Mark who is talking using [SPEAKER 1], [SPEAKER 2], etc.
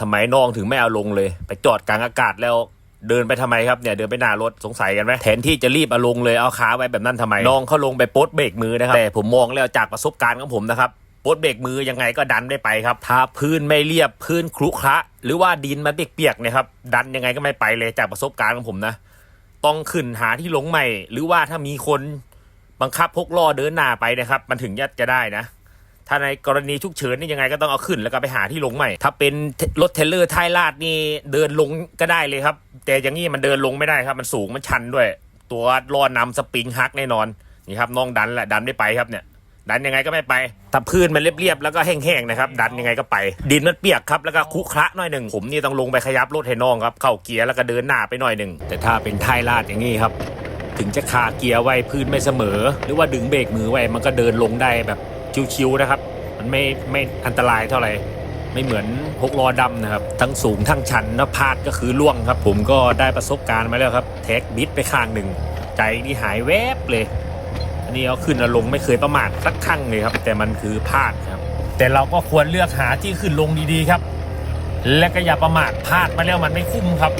[SPEAKER 1] ทำไมน้องถึงไม่เอาลงเลย ไปจอดกลางอากาศแล้วเดินไปทำไมครับเนี่ยเดินไปหน้ารถสงสัยกันไหมแทนที่จะรีบเอาลงเลยเอาขาไว้แบบนั้นทำไมน้องเขาลงไปโป๊ดเบรกมือนะครับแต่ผมมองแล้วจากประสบการณ์ของผมนะครับโป๊ดเบรกมือยังไงก็ดันได้ไปครับ ถ้าพื้นไม่เรียบพื้นครุขระหรือว่าดินมันเปียกๆเนี่ยครับดันยังไงก็ไม่ไปเลยจากประสบการณ์ของผมนะ ต้องขึ้นหาที่ลงใหม่ หรือว่าถ้ามีคนบังคับพกล้อเดินหน้าไปนะครับ มันถึงจะจะได้นะ ถ้าในกรณีฉุกเฉินนี่ยังไงก็ต้องเอาขึ้นแล้วก็ไปหาที่ลงใหม่ ถ้าเป็นรถเทรลเลอร์ท้ายลาดนี่เดินลงก็ได้เลยครับ แต่อย่างนี้มันเดินลงไม่ได้ครับ มันสูงมันชันด้วย ตัวล้อนำสปริงฮักแน่นอนนี่ครับน้องดันแหละดันไม่ไปครับเนี่ยดันยังไงก็ไม่ไปถ้าพื้นมันเรียบๆแล้วก็แห้งๆนะครับ ดันยังไงก็ไป ดินมันเปียกครับแล้วก็คุคระหน่อยหนึ่งผมนี่ต้องลงไปขยับรถให้น้องครับ เข้าเกียร์แล้วก็เดินหน้าไปหน่อยหนึ่งแต่ถ้าเป็นท้ายลาดอย่างนี้ครับ ถึงจะคาเกียร์ไว้พื้นไม่เสมอ หรือว่าดึงเบรกมือไว้มันก็เดินลงได้แบบ ชิวๆนะครับ มันไม่ไม่อันตรายเท่าไหร่ไม่เหมือนหกล้อดำนะครับ ทั้งสูงทั้งชันนะพลาดก็คือล่วงครับ ผมก็ได้ประสบการณ์มาแล้วครับ แท็กบิดไปข้างหนึ่ง ใจนี่หายแวบเลย อันนี้เอาขึ้นลงไม่เคยประมาทสักครั้งเลยครับ แต่มันคือพลาดครับ แต่เราก็ควรเลือกหาที่ขึ้นลงดีๆครับ และก็อย่าประมาทพลาดมาแล้วมันไม่คุ้มครับ